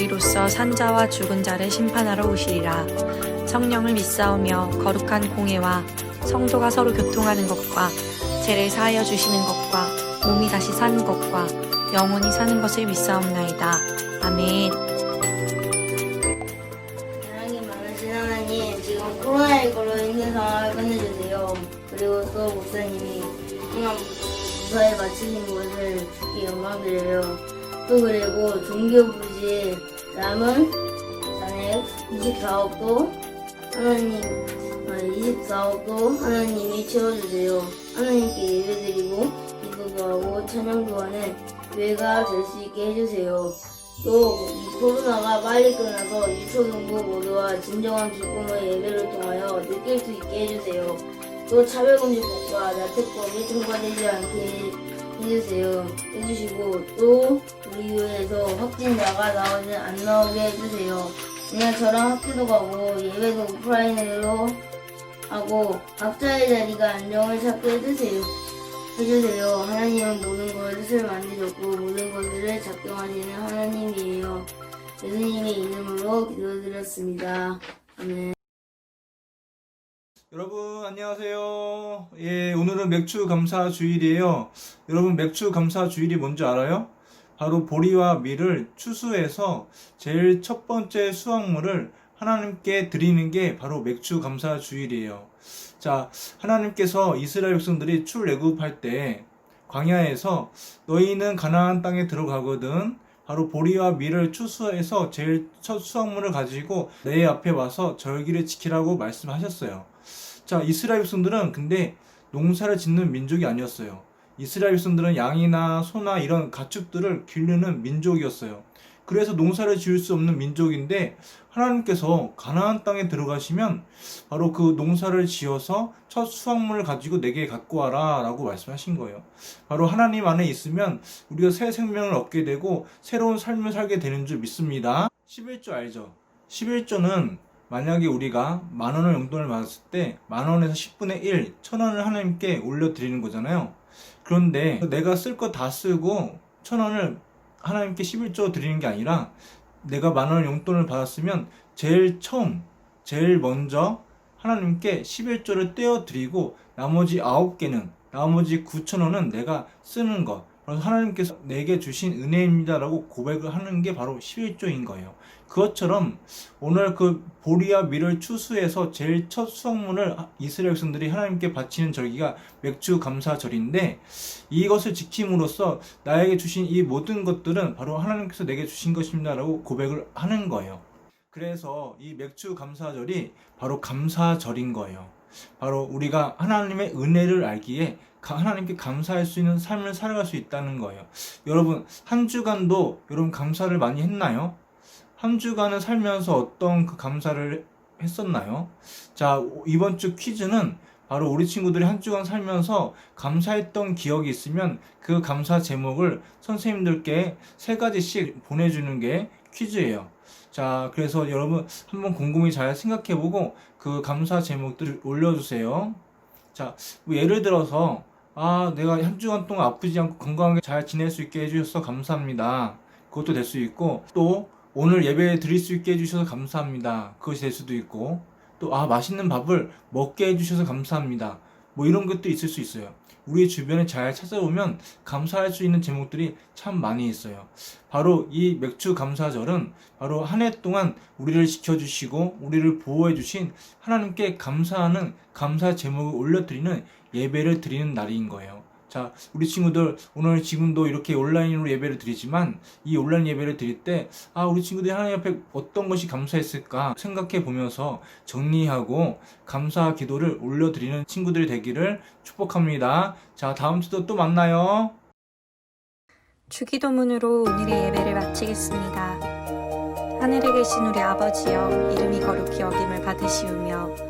저리로서 산자와 죽은 자를 심판하러 오시리라 성령을 믿사오며 거룩한 공예와 성도가 서로 교통하는 것과 죄를 사하여 주시는 것과 몸이 다시 사는 것과 영원히 사는 것을 믿사옵나이다 아멘 사랑이 많으신 하나님, 지금 코로나19로 힘든 상황을 끝내주세요. 그리고 또 목사님이 항상 무사히 마치신 것을 영광드려요. 또 그리고 종교부지 남은 잔액 24억도 하나님, 24억도 하나님이 채워주세요. 하나님께 예배드리고 기도도 하고 찬양도 하는 교회가 될 수 있게 해주세요. 또 이 코로나가 빨리 끝나서 유초동부 모두와 진정한 기쁨의 예배를 통하여 느낄 수 있게 해주세요. 또 차별금지법과 나태법이 통과되지 않게 해주세요. 해주시고 또 우리 교회에서 확진자가 나오지 안 나오게 해주세요. 그냥처럼 학교도 가고 예배도 오프라인으로 하고 각자의 자리가 안정을 찾게 해주세요. 해주세요. 하나님은 모든 것을 만드셨고 모든 것을 작동하시는 하나님이에요. 예수님의 이름으로 기도드렸습니다. 아멘. 여러분 안녕하세요. 예, 오늘은 맥주 감사 주일이에요. 여러분 맥주 감사 주일이 뭔지 알아요? 바로 보리와 밀을 추수해서 제일 첫 번째 수확물을 하나님께 드리는 게 바로 맥주 감사 주일이에요. 자, 하나님께서 이스라엘 백성들이 출애굽할 때 광야에서 너희는 가나안 땅에 들어가거든 바로 보리와 밀을 추수해서 제일 첫 수확물을 가지고 내 앞에 와서 절기를 지키라고 말씀하셨어요. 자, 이스라엘 백성들은 근데 농사를 짓는 민족이 아니었어요. 이스라엘 백성들은 양이나 소나 이런 가축들을 기르는 민족이었어요. 그래서 농사를 지을 수 없는 민족인데 하나님께서 가나안 땅에 들어가시면 바로 그 농사를 지어서 첫 수확물을 가지고 내게 갖고 와라라고 말씀하신 거예요. 바로 하나님 안에 있으면 우리가 새 생명을 얻게 되고 새로운 삶을 살게 되는 줄 믿습니다. 11조 알죠? 11조는 만약에 우리가 만 원을 용돈을 받았을 때 만 원에서 10분의 1, 천 원을 하나님께 올려드리는 거잖아요. 그런데 내가 쓸 거 다 쓰고 천 원을 하나님께 11조 드리는 게 아니라 내가 만원 용돈을 받았으면 제일 처음, 제일 먼저 하나님께 11조를 떼어 드리고 나머지 9개는 나머지 9천 원은 내가 쓰는 것. 그래서 하나님께서 내게 주신 은혜입니다라고 고백을 하는 게 바로 11조인 거예요. 그것처럼 오늘 그 보리와 밀을 추수해서 제일 첫 수확물을 이스라엘 백성들이 하나님께 바치는 절기가 맥주 감사절인데 이것을 지킴으로써 나에게 주신 이 모든 것들은 바로 하나님께서 내게 주신 것입니다라고 고백을 하는 거예요. 그래서 이 맥주 감사절이 바로 감사절인 거예요. 바로 우리가 하나님의 은혜를 알기에 가- 하나님께 감사할 수 있는 삶을 살아갈 수 있다는 거예요. 여러분, 한 주간도 여러분 감사를 많이 했나요? 한 주간을 살면서 어떤 그 감사를 했었나요? 자, 이번 주 퀴즈는 바로 우리 친구들이 한 주간 살면서 감사했던 기억이 있으면 그 감사 제목을 선생님들께 세 가지씩 보내주는 게 퀴즈예요. 자, 그래서 여러분 한번 곰곰이 잘 생각해보고 그 감사 제목들을 올려주세요. 자, 뭐 예를 들어서 아, 내가 한 주간 동안 아프지 않고 건강하게 잘 지낼 수 있게 해주셔서 감사합니다. 그것도 될 수 있고 또 오늘 예배 드릴 수 있게 해주셔서 감사합니다. 그것이 될 수도 있고 또 아 맛있는 밥을 먹게 해주셔서 감사합니다. 뭐 이런 것도 있을 수 있어요. 우리 주변에 잘 찾아보면 감사할 수 있는 제목들이 참 많이 있어요. 바로 이 맥주 감사절은 바로 한 해 동안 우리를 지켜주시고 우리를 보호해주신 하나님께 감사하는 감사 제목을 올려드리는 예배를 드리는 날인 거예요. 자, 우리 친구들 오늘 지금도 이렇게 온라인으로 예배를 드리지만 이 온라인 예배를 드릴 때 아, 우리 친구들이 하나님 앞에 어떤 것이 감사했을까 생각해 보면서 정리하고 감사 기도를 올려 드리는 친구들이 되기를 축복합니다. 자, 다음 주도 또 만나요. 주기도문으로 오늘의 예배를 마치겠습니다. 하늘에 계신 우리 아버지여 이름이 거룩히 여김을 받으시오며